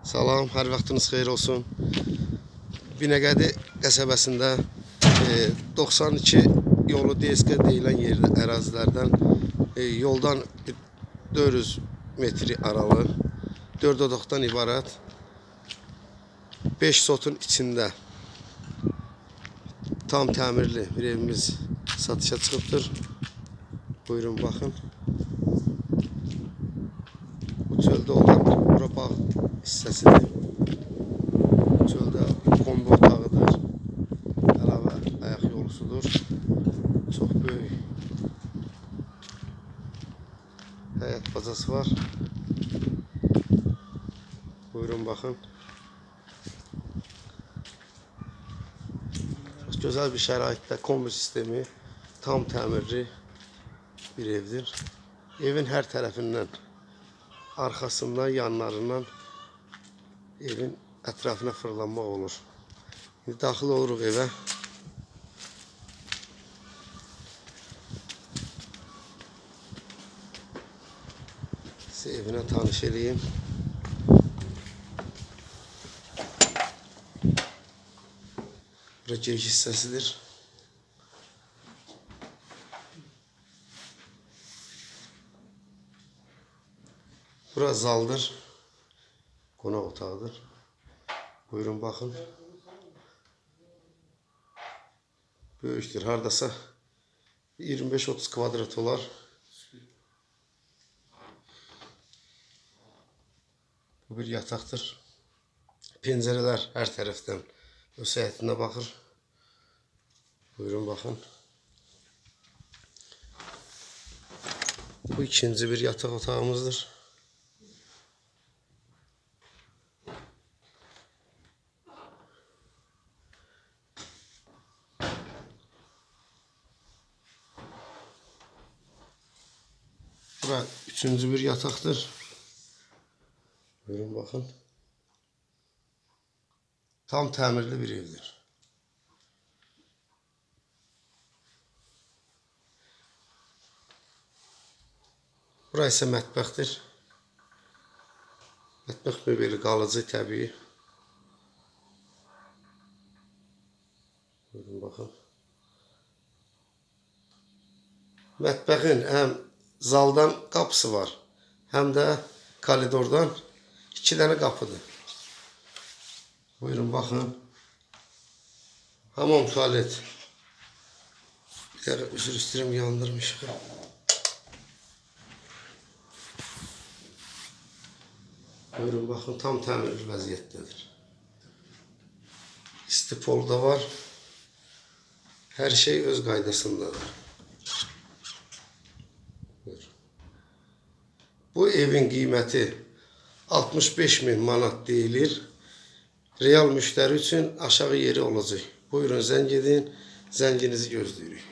Salam, hər vaxtınız xeyir olsun. Binəqədi qəsəbəsində e, 92 yolu DSK deyilən yer ərazilərdən e, yoldan bir 400 metri aralı 4 otaqdan ibarət 5 sotun içində tam təmirli bir evimiz satışa çıxıbdır. Buyurun baxın. Bu çöldə olan bura bağ hissəsidir. Çöldə kombi otağıdır. Əlavə ayaq yolusudur. Çox böyük həyət bacası var. Buyurun baxın. Çox gözəl bir şəraitdə kombi sistemi tam təmirli bir evdir. Evin hər tərəfindən arkasından, yanlarından evin ətrafına fırlanmaq olur. İndi daxil oluruq evə. Size evine tanış edeyim. Bura giriş hissəsidir. Bura zaldır. Qonaq otağıdır. Buyurun baxın. Böyükdür. Hardasa 25-30 kvadrat olar. Bu bir yataqdır. Pəncərələr hər tərəfdən öz həyətinə baxır. Buyurun baxın. Bu ikinci bir yataq otağımızdır. Bura üçüncü bir yataqdır. Buyurun bakın. Tam təmirli bir evdir. Bura isə mətbəxdir. Mətbəx möbeli qalıcı, təbii. Buyurun baxın. Mətbəxin həm zaldan qapısı var, həm də koridordan iki tane kapıdır. Buyurun bakın. Hamam tuvalet. Bir üzür üstürüm yandırmış. Buyurun bakın tam təmirli vəziyyətdədir. İstipol da var. Her şey öz qaydasındadır. Bu evin qiyməti 65 bin manat deyilir. Real müşteri üçün aşağı yeri olacaq. Buyurun zəng edin. Zənginizi gözləyirik.